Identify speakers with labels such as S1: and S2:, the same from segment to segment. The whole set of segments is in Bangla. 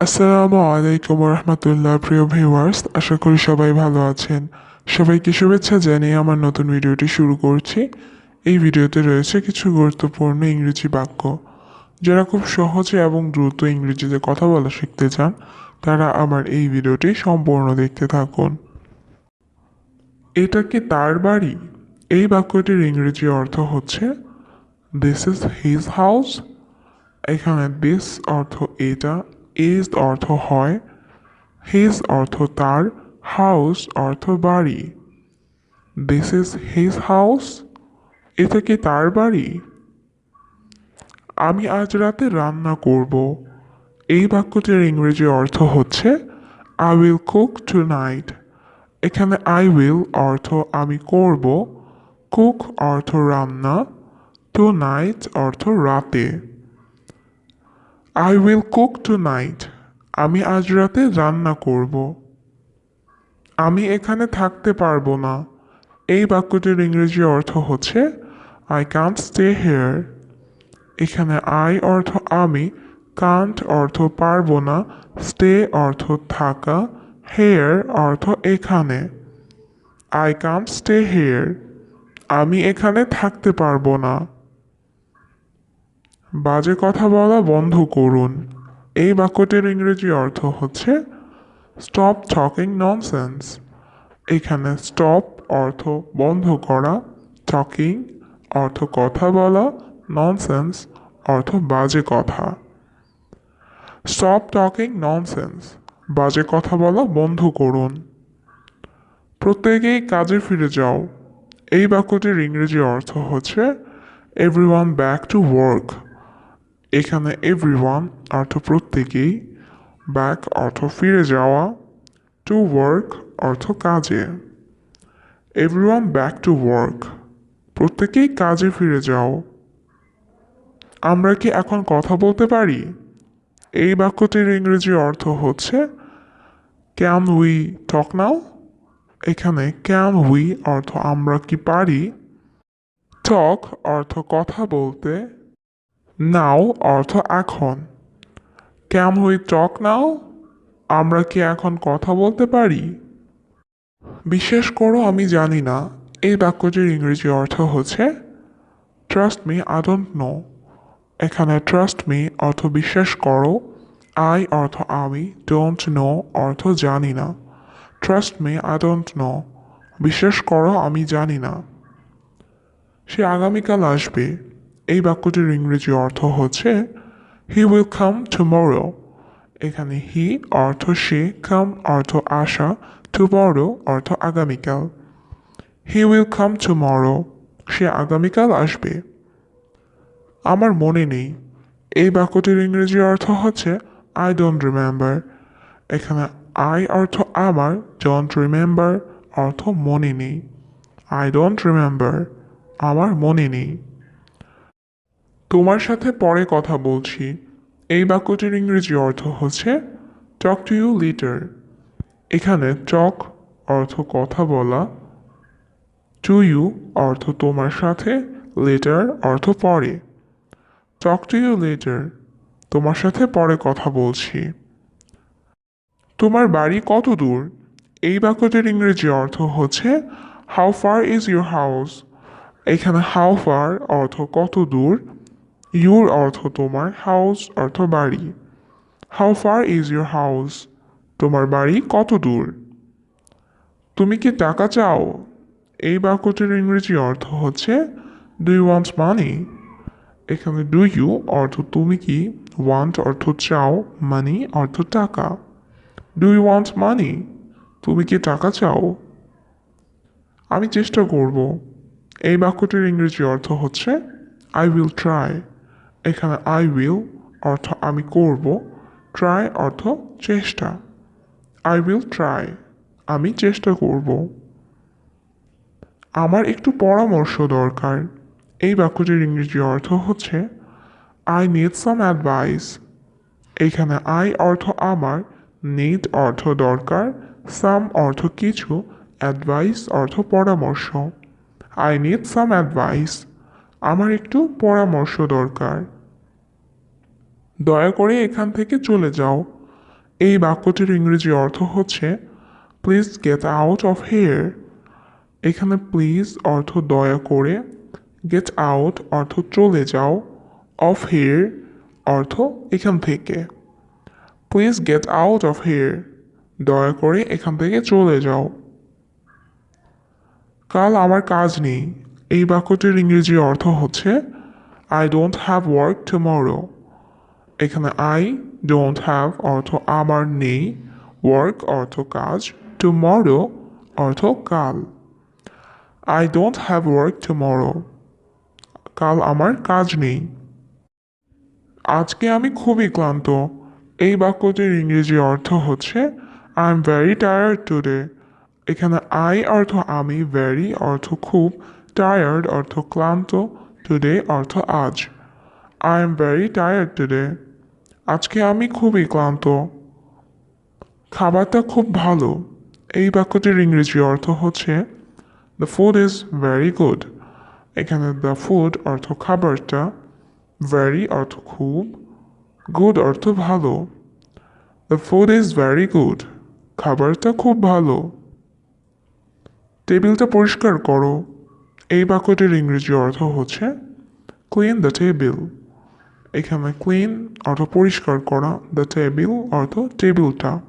S1: আসসালামু আলাইকুম রহমতুল্লাহ, প্রিয় ভিউয়ার্স আশা করি সবাই ভালো আছেন। সবাইকে শুভেচ্ছা জানিয়ে আমার নতুন ভিডিওটি শুরু করছি। এই ভিডিওতে রয়েছে কিছু গুরুত্বপূর্ণ ইংরেজি বাক্য। যারা খুব সহজে এবং দ্রুত ইংরেজিতে কথা বলা শিখতে চান, তারা আমার এই ভিডিওটি সম্পূর্ণ দেখতে থাকুন। এটা কি তার বাড়ি? এই বাক্যটির ইংরেজি অর্থ হচ্ছে দিস ইজ হিজ হাউস এখানে দিস অর্থ এটা ইজ অর্থ হয় হিজ অর্থ তার, হাউস অর্থ বাড়ি। দিস ইজ হিজ হাউস এটা কি তার বাড়ি? আমি আজ রাতে রান্না করব। এই বাক্যটির ইংরেজি অর্থ হচ্ছে I will cook tonight এখানে আই উইল অর্থ আমি করব কুক অর্থ রান্না টু নাইট অর্থ রাতে। I will cook tonight আমি আজ রাতে রান্না করব। আমি এখানে থাকতে পারব না। এই বাক্যটির ইংরেজি অর্থ হচ্ছে আই কান্ট স্টে হেয়ার এখানে আই অর্থ আমি কান্ট অর্থ পারব না স্টে অর্থ থাকা হেয়ার অর্থ এখানে আই কান্ট স্টে হেয়ার আমি এখানে থাকতে পারব না বাজে কথা বলা বন্ধ করুন। এই বাক্যটির ইংরেজি অর্থ হচ্ছে স্টপ টকিং ননসেন্স এখানে স্টপ অর্থ বন্ধ করা টকিং অর্থ কথা বলা ননসেন্স অর্থ বাজে কথা। স্টপ টকিং ননসেন্স বাজে কথা বলা বন্ধ করুন। প্রত্যেকেই কাজে ফিরে যাও। এই বাক্যটির ইংরেজি অর্থ হচ্ছে এভরিওয়ান ব্যাক টু ওয়ার্ক এখানে এভরিওয়ান অর্থ প্রত্যেকেই ব্যাক অর্থ ফিরে যাওয়া টু ওয়ার্ক অর্থ কাজে। এভরিওয়ান ব্যাক টু ওয়ার্ক প্রত্যেকেই কাজে ফিরে যাও। আমরা কি এখন কথা বলতে পারি? এই বাক্যটির ইংরেজি অর্থ হচ্ছে ক্যান উই টক নাও এখানে ক্যান উই অর্থ আমরা কি পারি? টক অর্থ কথা বলতে নাও অর্থ এখন। ক্যান উই টক নাও, আমরা কি এখন কথা বলতে পারি? বিশ্বাস করো আমি জানি না, এই বাক্যটির ইংরেজি অর্থ হচ্ছে trust me I don't know এখানে ট্রাস্ট মি অর্থ বিশ্বাস করো আই অর্থ আমি ডোন্ট নো অর্থ জানি না trust me I don't know বিশ্বাস করো, আমি জানি না। সে আগামীকাল আসবে। এই বাক্যটির ইংরেজি অর্থ হচ্ছে হি উইল কাম টুমরো এখানে হি অর্থ সে কাম অর্থ আসা টুমরো অর্থ আগামীকাল। হি উইল কাম টুমরো সে আগামীকাল আসবে। আমার মনে নেই। এই বাক্যটির ইংরেজি অর্থ হচ্ছে আই ডোন্ট রিমেম্বার এখানে আই অর্থ আমার ডোন্ট রিমেম্বার অর্থ মনে নেই। আই ডোন্ট রিমেম্বার আমার মনে নেই। তোমার সাথে পরে কথা বলছি। এই বাক্যটির ইংরেজি অর্থ হচ্ছে টক টু ইউ লিটার এখানে টক অর্থ কথা বলা টু ইউ অর্থ তোমার সাথে লেটার অর্থ পরে। টক টু ইউ লেটার তোমার সাথে পরে কথা বলছি। তোমার বাড়ি কত দূর? এই বাক্যটির ইংরেজি অর্থ হচ্ছে how far is your house এখানে হাউ ফার অর্থ কত দূর? ইউর অর্থ তোমার হাউস, অর্থ বাড়ি। How far is your house? তোমার বাড়ি কত দূর? তুমি কি টাকা চাও? এই বাক্যটির ইংরেজি অর্থ হচ্ছে ডু ইউ ওয়ান্ট মানি এখানে ডু ইউ অর্থ তুমি কি? ওয়ান্ট অর্থ চাও মানি অর্থ টাকা। ডু ইউ ওয়ান্ট মানি তুমি কি টাকা চাও? আমি চেষ্টা করব। এই বাক্যটির ইংরেজি অর্থ হচ্ছে আই উইল ট্রাই এখানে আই উইল অর্থ আমি করব ট্রাই অর্থ চেষ্টা। আই উইল ট্রাই আমি চেষ্টা করব। আমার একটু পরামর্শ দরকার। এই বাক্যটির ইংরেজি অর্থ হচ্ছে আই নিড সাম অ্যাডভাইস এখানে আই অর্থ আমার নিড অর্থ দরকার সাম অর্থ কিছু অ্যাডভাইস অর্থ পরামর্শ। আই নিড সাম অ্যাডভাইস আমার একটু পরামর্শ দরকার। দয়া করে এখান থেকে চলে যাও। এই বাক্যটির ইংরেজি অর্থ হচ্ছে please get out of here এখানে প্লিজ অর্থ দয়া করে গেট আউট অর্থ চলে যাও অফ হেয়ার অর্থ এখান থেকে। Please get out of here দয়া করে এখান থেকে চলে যাও। কাল আমার কাজ নেই। এই বাক্যটির ইংরেজি অর্থ হচ্ছে I don't have work tomorrow এখানে আই ডোন্ট হ্যাভ অর্থ আমার নেই ওয়ার্ক অর্থ কাজ টুমরো অর্থ কাল। I don't have work tomorrow কাল আমার কাজ নেই। আজকে আমি খুবই ক্লান্ত, এই বাক্যটির ইংরেজি অর্থ হচ্ছে I am very tired today এখানে আই অর্থ আমি ভেরি অর্থ খুব টায়ার্ড অর্থ ক্লান্ত টুডে অর্থ আজ। I am very tired today আজকে আমি খুবই ক্লান্ত। খাবারটা খুব ভালো। এই বাক্যটির ইংরেজি অর্থ হচ্ছে the food is very good এখানে দ্য ফুড অর্থ খাবারটা ভেরি অর্থ খুব গুড অর্থ ভালো। The food is very good খাবারটা খুব ভালো। টেবিলটা পরিষ্কার করো। এই বাক্যটির ইংরেজি অর্থ হচ্ছে ক্লিন দ্য টেবিল এখানে ক্লিন অর্থ পরিষ্কার করা দ্য টেবিল অর্থ টেবিলটা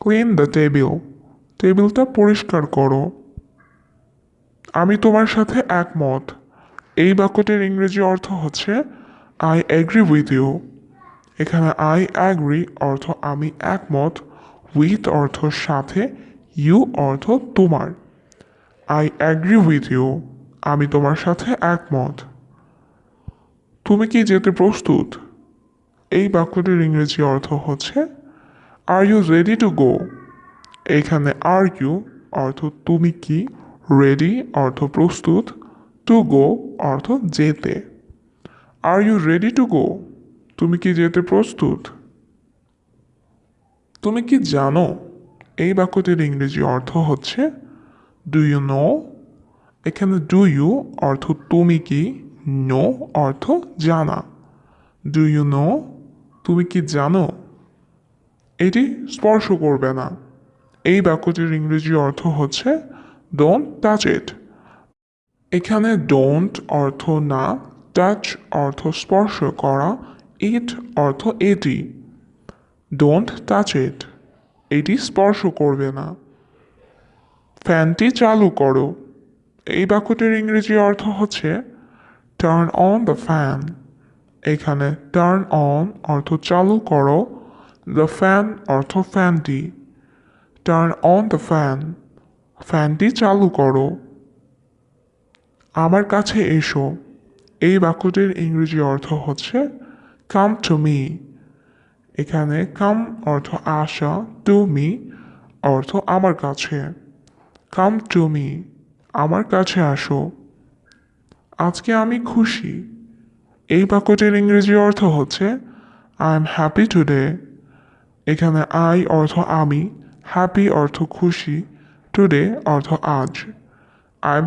S1: ক্লিন দ্য টেবিল টেবিলটা পরিষ্কার করো। আমি তোমার সাথে একমত। এই বাক্যটির ইংরেজি অর্থ হচ্ছে আই এগ্রি উইথ ইউ এখানে আই অ্যাগ্রি অর্থ, আমি একমত উইথ অর্থ, সাথে ইউ অর্থ, তোমার আই অ্যাগ্রি উইথ ইউ আমি তোমার সাথে একমত। তুমি কি যেতে প্রস্তুত? এই বাক্যটির ইংরেজি অর্থ হচ্ছে are you ready to go এখানে আর ইউ অর্থ তুমি কি? রেডি অর্থ প্রস্তুত। টু গো অর্থ যেতে। Are you ready to go তুমি কি যেতে প্রস্তুত? তুমি কি জানো? এই বাক্যটির ইংরেজি অর্থ হচ্ছে ডু ইউ নো এখানে ডু ইউ অর্থ তুমি কি? নো অর্থ জানা। ডু ইউ নো তুমি কি জানো? এটি স্পর্শ করবে না। এই বাক্যটির ইংরেজি অর্থ হচ্ছে ডোন্ট টাচ ইট এখানে ডোন্ট অর্থ না টাচ অর্থ স্পর্শ করা ইট অর্থ এটি। ডোন্ট টাচ ইট এটি স্পর্শ করবে না। ফ্যানটি চালু করো। এই বাক্যটির ইংরেজি অর্থ হচ্ছে টার্ন অন দ্য ফ্যান এখানে টার্ন অন অর্থ চালু করো দ্য ফ্যান অর্থ ফ্যানটি টার্ন অন দ্য ফ্যান ফ্যানটি চালু করো। আমার কাছে এসো। এই বাক্যটির ইংরেজি অর্থ হচ্ছে কাম টু মি এখানে কাম অর্থ আসা টু মি অর্থ আমার কাছে কাম টু মি আমার কাছে আসো আজকে আমি খুশি। এই বাক্যটির ইংরেজি অর্থ হচ্ছে আই এম হ্যাপি টুডে এখানে আই অর্থ আমি হ্যাপি অর্থ খুশি টুডে অর্থ আজ। I M